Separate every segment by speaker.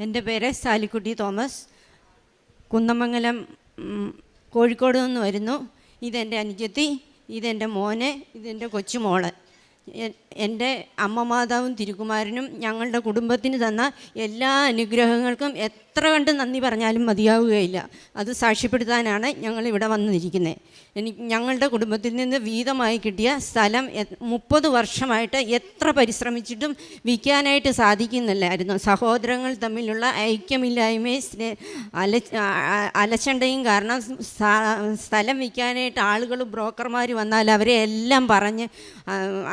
Speaker 1: എന്റെ പേര് സാലിക്കുട്ടി തോമസ്. കുന്നമംഗലം കോഴിക്കോട് നിന്ന് വരുന്നു. ഇതെന്റെ അനുജത്തി ഇതെന്റെ മോനെ ഇതെന്റെ കൊച്ചുമോൾ. എന്റെ അമ്മ മാതാവും തിരുക്കുമാരനും ഞങ്ങളുടെ കുടുംബത്തിന് തന്ന എല്ലാ അനുഗ്രഹങ്ങൾക്കും എത്ര കണ്ട് നന്ദി പറഞ്ഞാലും മതിയാവുകയില്ല. അത് സാക്ഷ്യപ്പെടുത്താനാണ് ഞങ്ങൾ ഇവിടെ വന്നിരിക്കുന്നത് എനിക്ക് ഞങ്ങളുടെ കുടുംബത്തിൽ നിന്ന് വീതമായി കിട്ടിയ സ്ഥലം മുപ്പത് വർഷമായിട്ട് എത്ര പരിശ്രമിച്ചിട്ടും വിൽക്കാനായിട്ട് സാധിക്കുന്നില്ലായിരുന്നു. സഹോദരങ്ങൾ തമ്മിലുള്ള ഐക്യമില്ലായ്മയും സ്നേ അല അലച്ചണ്ടയും കാരണം സ്ഥലം വിൽക്കാനായിട്ട് ആളുകൾ ബ്രോക്കർമാർ വന്നാൽ അവരെ എല്ലാം പറഞ്ഞ്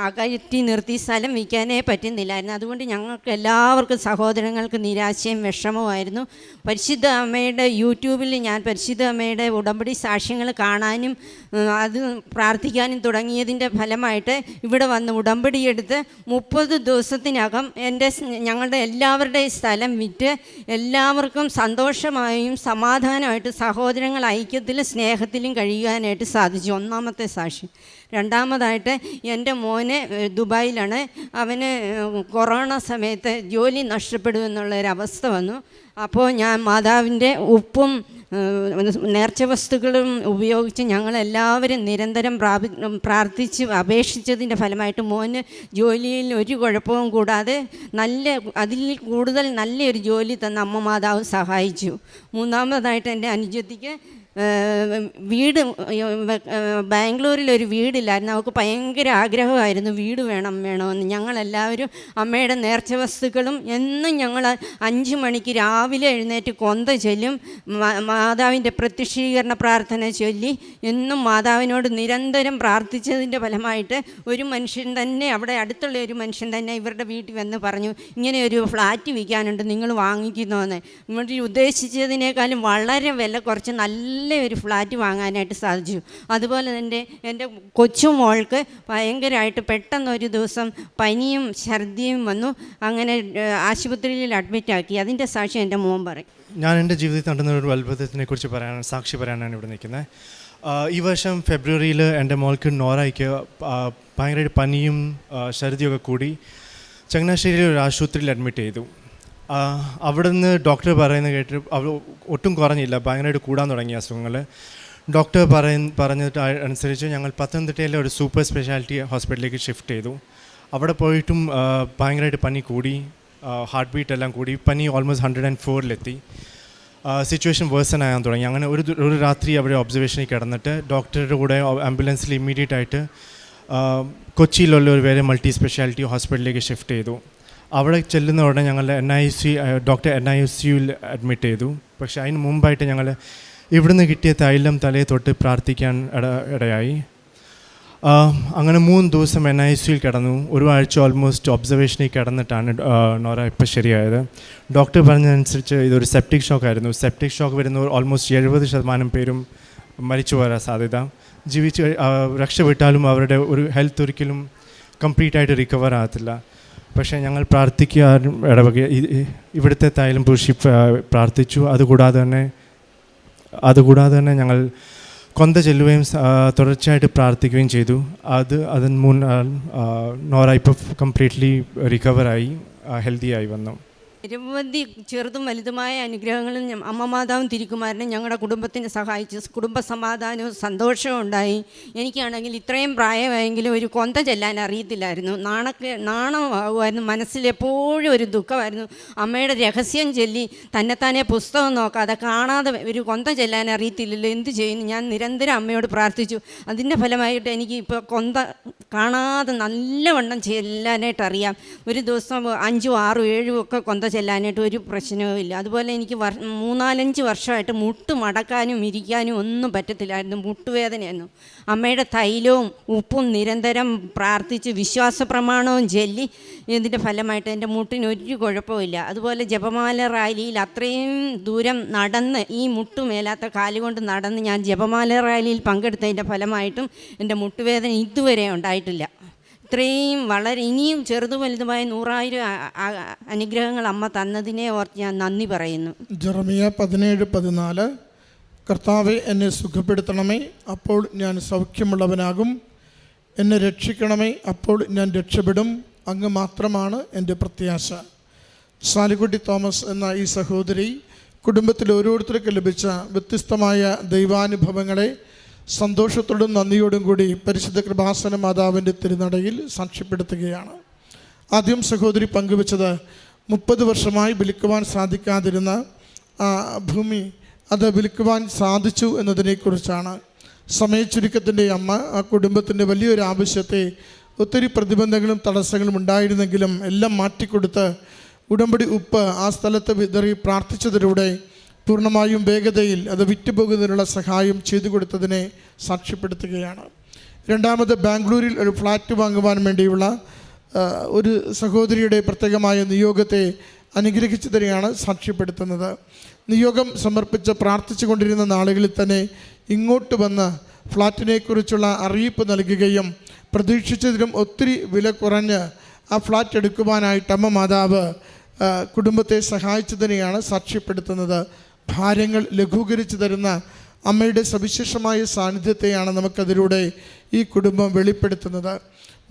Speaker 1: അകറ്റി നിർത്തി സ്ഥലം വിൽക്കാനേ പറ്റുന്നില്ലായിരുന്നു. അതുകൊണ്ട് ഞങ്ങൾക്ക് എല്ലാവർക്കും സഹോദരങ്ങൾക്ക് നിരാശയും വിഷമവുമായിരുന്നു. പരിശുദ്ധ അമ്മയുടെ യൂട്യൂബിൽ ഞാൻ പരിശുദ്ധ അമ്മയുടെ ഉടമ്പടി സാക്ഷ്യങ്ങൾ കാണാനും അത് പ്രാർത്ഥിക്കാനും തുടങ്ങിയതിന്റെ ഫലമായിട്ട് ഇവിടെ വന്ന് ഉടമ്പടി എടുത്ത് മുപ്പത് ദിവസത്തിനകം എന്റെ ഞങ്ങളുടെ എല്ലാവരുടെയും സ്ഥലം വിറ്റ് എല്ലാവർക്കും സന്തോഷമായും സമാധാനമായിട്ട് സഹോദരങ്ങൾ ഐക്യത്തിലും സ്നേഹത്തിലും കഴിയാനായിട്ട് സാധിച്ചു. ഒന്നാമത്തെ സാക്ഷി രണ്ടാമതായിട്ട് എന്റെ മോന് ദുബായിലാണ്. അവന് കൊറോണ സമയത്ത് ജോലി നഷ്ടപ്പെടുമെന്നുള്ളൊരവസ്ഥ വന്നു. അപ്പോൾ ഞാൻ മാതാവിന്റെ ഉപ്പും നേർച്ച വസ്തുക്കളും ഉപയോഗിച്ച് ഞങ്ങളെല്ലാവരും നിരന്തരം പ്രാപി പ്രാർത്ഥിച്ച് അപേക്ഷിച്ചതിന്റെ ഫലമായിട്ട് മോന് ജോലിയിൽ ഒരു കുഴപ്പവും കൂടാതെ നല്ല അതിൽ കൂടുതൽ നല്ലൊരു ജോലി തന്ന അമ്മ മാതാവ് സഹായിച്ചു. മൂന്നാമതായിട്ട് എന്റെ അനുജത്തിക്ക് വീട് ബാംഗ്ലൂരിൽ ഒരു വീടില്ലായിരുന്നു. അവൾക്ക് ഭയങ്കര ആഗ്രഹമായിരുന്നു. വീട് വേണം വേണമെന്ന്. ഞങ്ങളെല്ലാവരും അമ്മയുടെ നേർച്ച വസ്തുക്കളും എന്നും ഞങ്ങൾ അഞ്ച് മണിക്ക് രാവിലെ എഴുന്നേറ്റ് കൊന്ത ചൊല്ലും മാതാവിന്റെ പ്രത്യക്ഷീകരണ പ്രാർത്ഥന ചൊല്ലി എന്നും മാതാവിനോട് നിരന്തരം പ്രാർത്ഥിച്ചതിന്റെ ഫലമായിട്ട് ഒരു മനുഷ്യൻ തന്നെ അവിടെ അടുത്തുള്ള ഒരു മനുഷ്യൻ തന്നെ ഇവരുടെ വീട്ടിൽ വന്ന് പറഞ്ഞു ഇങ്ങനെ ഒരു ഫ്ലാറ്റ് വിൽക്കാനുണ്ട് നിങ്ങൾ വാങ്ങിക്കുന്നോന്ന്. ഇവർ ഉദ്ദേശിച്ചതിനേക്കാളും വളരെ വില കുറച്ച് നല്ല ഒരു ഫ്ലാറ്റ് വാങ്ങാനായിട്ട് സാധിച്ചു. അതുപോലെ തന്നെ എന്റെ കൊച്ചു മോൾക്ക് ഭയങ്കരമായിട്ട് പെട്ടെന്ന് ഒരു ദിവസം പനിയും ഛർദിയും വന്നു. അങ്ങനെ ആശുപത്രിയിൽ അഡ്മിറ്റാക്കി അതിന്റെ സാക്ഷി എന്റെ മോൻ പറയും.
Speaker 2: ഞാൻ എന്റെ ജീവിതത്തിൽ നടന്ന ഒരു അത്ഭുതത്തിനെ കുറിച്ച് പറയാനാണ് സാക്ഷി പറയാനാണ് ഇവിടെ നിൽക്കുന്നത്. ഈ വർഷം ഫെബ്രുവരിയിൽ എന്റെ മോൾക്ക് നോറയ്ക്ക് ഭയങ്കരമായിട്ട് പനിയും ഛർദിയൊക്കെ കൂടി ചങ്ങനാശ്ശേരിയിൽ ഒരു ആശുപത്രിയിൽ അഡ്മിറ്റ് ചെയ്തു. അവിടെ നിന്ന് ഡോക്ടർ പറയുന്നത് കേട്ട് അവർ ഒട്ടും കുറഞ്ഞില്ല. ഭയങ്കരമായിട്ട് കൂടാൻ തുടങ്ങി അസുഖങ്ങൾ ഡോക്ടർ പറയ പറഞ്ഞിട്ട് അനുസരിച്ച് ഞങ്ങൾ പത്തനംതിട്ടയിലെ ഒരു സൂപ്പർ സ്പെഷ്യാലിറ്റി ഹോസ്പിറ്റലിലേക്ക് ഷിഫ്റ്റ് ചെയ്തു. അവിടെ പോയിട്ടും ഭയങ്കരമായിട്ട് പനി കൂടി ഹാർട്ട് ബീറ്റ് എല്ലാം കൂടി. പനി ഓൾമോസ്റ്റ് ഹൺഡ്രഡ് ആൻഡ് ഫോറിലെത്തി സിറ്റുവേഷൻ വേഴ്സൺ ആകാൻ തുടങ്ങി. അങ്ങനെ ഒരു ഒരു രാത്രി അവിടെ ഒബ്സർവേഷനിൽ കിടന്നിട്ട് ഡോക്ടറുടെ കൂടെ ആംബുലൻസിൽ ഇമ്മീഡിയറ്റ് ആയിട്ട് കൊച്ചിയിലുള്ള ഒരു വേറെ മൾട്ടി സ്പെഷ്യാലിറ്റി ഹോസ്പിറ്റലിലേക്ക് ഷിഫ്റ്റ് ചെയ്തു. അവിടെ ചെല്ലുന്ന ഉടനെ ഞങ്ങൾ N I C doctor N I C admit ചെയ്തു. പക്ഷേ അതിന് മുമ്പായിട്ട് ഞങ്ങൾ ഇവിടുന്ന് കിട്ടിയ തൈലം തലയെ തൊട്ട് പ്രാർത്ഥിക്കാൻ ഇട ഇടയായി. അങ്ങനെ മൂന്ന് ദിവസം എൻ ഐ സിയിൽ കിടന്നു. ഒരു ആഴ്ച ഓൾമോസ്റ്റ് ഒബ്സർവേഷനിൽ കിടന്നിട്ടാണ് നോറ ഇപ്പോൾ ശരിയായത്. ഡോക്ടർ പറഞ്ഞതനുസരിച്ച് ഇതൊരു സെപ്റ്റിക് ഷോക്ക് ആയിരുന്നു. സെപ്റ്റിക് ഷോക്ക് വരുന്ന ഓൾമോസ്റ്റ് എഴുപത് ശതമാനം പേരും മരിച്ചു വരാൻ സാധ്യത. ജീവിച്ച് രക്ഷപ്പെട്ടാലും അവരുടെ ഒരു ഹെൽത്ത് ഒരിക്കലും കംപ്ലീറ്റ് ആയിട്ട് റിക്കവർ ആകത്തില്ല. പക്ഷേ ഞങ്ങൾ പ്രാർത്ഥിക്കാനും ഇടവക ഇവിടുത്തെ തൈലം പൂശി പ്രാർത്ഥിച്ചു. അതുകൂടാതെ തന്നെ അതുകൂടാതെ തന്നെ ഞങ്ങൾ കൊന്ത ചെല്ലുകയും തുടർച്ചയായിട്ട് പ്രാർത്ഥിക്കുകയും ചെയ്തു. അത് അതിന് മുൻ നോറ ഇപ്പോൾ കംപ്ലീറ്റ്ലി റിക്കവറായി ഹെൽത്തി ആയി വന്നു.
Speaker 1: നിരവധി ചെറുതും വലുതുമായ അനുഗ്രഹങ്ങളും അമ്മ മാതാവും തിരിക്കുമാരനെ ഞങ്ങളുടെ കുടുംബത്തിനെ സഹായിച്ച്. കുടുംബ സമാധാനവും സന്തോഷവും ഉണ്ടായി. എനിക്കാണെങ്കിൽ ഇത്രയും പ്രായമായെങ്കിലും ഒരു കൊന്ത ചെല്ലാൻ അറിയത്തില്ലായിരുന്നു. നാണക്കെ നാണമാകുമായിരുന്നു മനസ്സിലെപ്പോഴും ഒരു ദുഃഖമായിരുന്നു. അമ്മയുടെ രഹസ്യം ചൊല്ലി തന്നെത്താനെ പുസ്തകം നോക്കാതെ കാണാതെ ഒരു കൊന്ത ചെല്ലാൻ അറിയത്തില്ലല്ലോ. എന്ത് ചെയ്യുന്നു? ഞാൻ നിരന്തരം അമ്മയോട് പ്രാർത്ഥിച്ചു. അതിന്റെ ഫലമായിട്ട് എനിക്ക് ഇപ്പോൾ കൊന്ത കാണാതെ നല്ലവണ്ണം ചെല്ലാനായിട്ട് അറിയാം ഒരു ദിവസം അഞ്ചും ആറും ഏഴും ഒക്കെ കൊന്ത ചെല്ലാനായിട്ട് ഒരു പ്രശ്നവും ഇല്ല. അതുപോലെ എനിക്ക് വർ മൂന്നാലഞ്ച് വർഷമായിട്ട് മുട്ട് മടക്കാനും ഇരിക്കാനും ഒന്നും പറ്റത്തില്ലായിരുന്നു. മുട്ടുവേദനയായിരുന്നു. അമ്മയുടെ തൈലവും ഉപ്പും നിരന്തരം പ്രാർത്ഥിച്ച് വിശ്വാസ പ്രമാണവും ചൊല്ലി ഇതിന്റെ ഫലമായിട്ട് എന്റെ മുട്ടിന് ഒരു കുഴപ്പമില്ല അതുപോലെ ജപമാല റാലിയിൽ അത്രയും ദൂരം നടന്ന് ഈ മുട്ടുമേലാത്ത കാലുകൊണ്ട് നടന്ന് ഞാൻ ജപമാല റാലിയിൽ പങ്കെടുത്തതിന്റെ ഫലമായിട്ടും എന്റെ മുട്ടുവേദന ഇതുവരെ ഉണ്ടായിട്ടില്ല. ഇത്രയും വളരെ ഇനിയും ചെറുതും വലുതുമായ നൂറായിരം അനുഗ്രഹങ്ങൾ അമ്മ തന്നതിനെ ഓർത്ത് ഞാൻ നന്ദി പറയുന്നു.
Speaker 3: ജെറമിയ പതിനേഴ് പതിനാല് കർത്താവെ എന്നെ സുഖപ്പെടുത്തണമേ അപ്പോൾ ഞാൻ സൗഖ്യമുള്ളവനാകും. എന്നെ രക്ഷിക്കണമേ അപ്പോൾ ഞാൻ രക്ഷപ്പെടും. അങ്ങ് മാത്രമാണ് എന്റെ പ്രത്യാശ. സാലിക്കുട്ടി തോമസ് എന്ന ഈ സഹോദരി കുടുംബത്തിൽ ഓരോരുത്തർക്കും ലഭിച്ച വ്യത്യസ്തമായ ദൈവാനുഭവങ്ങളെ സന്തോഷത്തോടും നന്ദിയോടും കൂടി പരിശുദ്ധ കൃപാസന മാതാവിന്റെ തിരുനടയിൽ സാക്ഷ്യപ്പെടുത്തുകയാണ്. ആദ്യം സഹോദരി പങ്കുവച്ചത് മുപ്പത് വർഷമായി വിളിക്കുവാൻ സാധിക്കാതിരുന്ന ഭൂമി അത് വിളിക്കുവാൻ സാധിച്ചു എന്നതിനെക്കുറിച്ചാണ്. സമയച്ചുരുക്കത്തിന്റെ അമ്മ ആ കുടുംബത്തിന്റെ വലിയൊരു ആവശ്യത്തെ ഒത്തിരി പ്രതിബന്ധങ്ങളും തടസ്സങ്ങളും ഉണ്ടായിരുന്നെങ്കിലും എല്ലാം മാറ്റിക്കൊടുത്ത് ഉടമ്പടി ഉപ്പ് ആ സ്ഥലത്ത് വിതറി പ്രാർത്ഥിച്ചതിലൂടെ പൂർണമായും വേഗതയിൽ അത് വിറ്റുപോകുന്നതിനുള്ള സഹായം ചെയ്തു കൊടുത്തതിനെ സാക്ഷ്യപ്പെടുത്തുകയാണ്. രണ്ടാമത് ബാംഗ്ലൂരിൽ ഒരു ഫ്ലാറ്റ് വാങ്ങുവാൻ വേണ്ടിയുള്ള ഒരു സഹോദരിയുടെ പ്രത്യേകമായ നിയോഗത്തെ അനുഗ്രഹിച്ചതിനെയാണ് സാക്ഷ്യപ്പെടുത്തുന്നത്. നിയോഗം സമർപ്പിച്ച് പ്രാർത്ഥിച്ചു കൊണ്ടിരുന്ന നാളുകളിൽ തന്നെ ഇങ്ങോട്ട് വന്ന് ഫ്ലാറ്റിനെക്കുറിച്ചുള്ള അറിയിപ്പ് നൽകുകയും പ്രതീക്ഷിച്ചതിലും ഒത്തിരി വില കുറഞ്ഞ് ആ ഫ്ലാറ്റ് എടുക്കുവാനായിട്ട് അമ്മ മാതാവ് കുടുംബത്തെ സഹായിച്ചതിനെയാണ് സാക്ഷ്യപ്പെടുത്തുന്നത്. ഭാരങ്ങൾ ലഘൂകരിച്ചു തരുന്ന അമ്മയുടെ സവിശേഷമായ സാന്നിധ്യത്തെയാണ് നമുക്കതിലൂടെ ഈ കുടുംബം വെളിപ്പെടുത്തുന്നത്.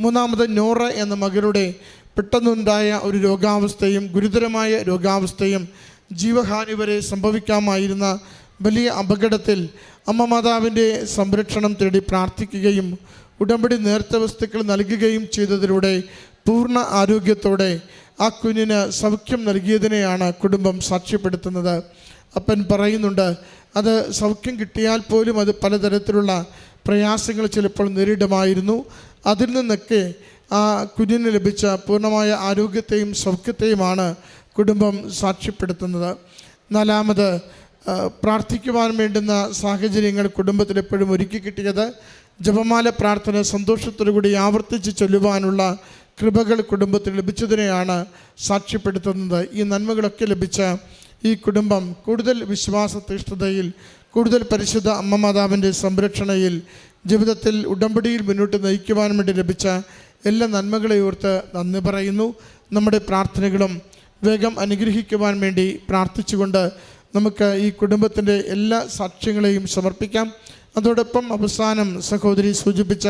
Speaker 3: മൂന്നാമത് നോറ എന്ന മകളുടെ പെട്ടെന്നുണ്ടായ ഒരു രോഗാവസ്ഥയും ഗുരുതരമായ രോഗാവസ്ഥയും ജീവഹാനി വരെ സംഭവിക്കാമായിരുന്ന വലിയ അപകടത്തിൽ അമ്മ മാതാവിന്റെ സംരക്ഷണം തേടി പ്രാർത്ഥിക്കുകയും ഉടമ്പടി നേർത്ത വസ്തുക്കൾ നൽകുകയും ചെയ്തതിലൂടെ പൂർണ ആരോഗ്യത്തോടെ ആ കുഞ്ഞിന് സൗഖ്യം നൽകിയതിനെയാണ് കുടുംബം സാക്ഷ്യപ്പെടുത്തുന്നത്. അപ്പൻ പറയുന്നുണ്ട് അത് സൗഖ്യം കിട്ടിയാൽ പോലും അത് പലതരത്തിലുള്ള പ്രയാസങ്ങൾ ചിലപ്പോൾ നേരിടുമായിരുന്നു. അതിൽ നിന്നൊക്കെ ആ കുഞ്ഞിന് ലഭിച്ച പൂർണമായ ആരോഗ്യത്തെയും സൗഖ്യത്തെയുമാണ് കുടുംബം സാക്ഷ്യപ്പെടുത്തുന്നത്. നാലാമത് പ്രാർത്ഥിക്കുവാൻ വേണ്ടുന്ന സാഹചര്യങ്ങൾ കുടുംബത്തിൽ എപ്പോഴും ഒരുക്കി കിട്ടിയത് ജപമാല പ്രാർത്ഥന സന്തോഷത്തോടു കൂടി ആവർത്തിച്ച് ചൊല്ലുവാനുള്ള കൃപകൾ കുടുംബത്തിൽ ലഭിച്ചതിനെയാണ് സാക്ഷ്യപ്പെടുത്തുന്നത്. ഈ നന്മകളൊക്കെ ലഭിച്ച ഈ കുടുംബം കൂടുതൽ വിശ്വാസതീഷ്ണതയിൽ കൂടുതൽ പരിശുദ്ധ അമ്മ മാതാവിന്റെ സംരക്ഷണയിൽ ജീവിതത്തിൽ ഉടമ്പടിയിൽ മുന്നോട്ട് നയിക്കുവാൻ വേണ്ടി ലഭിച്ച എല്ലാ നന്മകളെ ഓർത്ത് നന്ദി പറയുന്നു. നമ്മുടെ പ്രാർത്ഥനകളും വേഗം അനുഗ്രഹിക്കുവാൻ വേണ്ടി പ്രാർത്ഥിച്ചുകൊണ്ട് നമുക്ക് ഈ കുടുംബത്തിന്റെ എല്ലാ സാക്ഷ്യങ്ങളെയും സമർപ്പിക്കാം. അതോടൊപ്പം അവസാനം സഹോദരി സൂചിപ്പിച്ച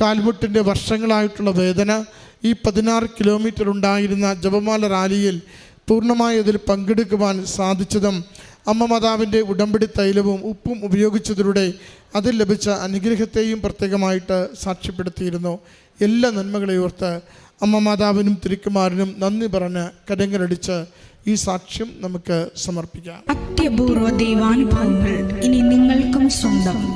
Speaker 3: കാൽമുട്ടിന്റെ വർഷങ്ങളായിട്ടുള്ള വേദന ഈ പതിനാറ് കിലോമീറ്റർ ഉണ്ടായിരുന്ന ജപമാല റാലിയിൽ പൂർണമായി അതിൽ പങ്കെടുക്കുവാൻ സാധിച്ചതും അമ്മ മാതാവിന്റെ ഉടമ്പടി തൈലവും ഉപ്പും ഉപയോഗിച്ചതിലൂടെ അതിൽ ലഭിച്ച അനുഗ്രഹത്തെയും പ്രത്യേകമായിട്ട് സാക്ഷ്യപ്പെടുത്തിയിരുന്നു. എല്ലാ നന്മകളെയോർത്ത് അമ്മ മാതാവിനും തിരുക്കുമാരനും നന്ദി പറഞ്ഞ് കരങ്ങളടിച്ച് ഈ സാക്ഷ്യം നമുക്ക് സമർപ്പിക്കാം.
Speaker 4: അത്യപൂർവ ദൈവാനുഭവങ്ങൾ ഇനി നിങ്ങൾക്കും സ്വന്തം.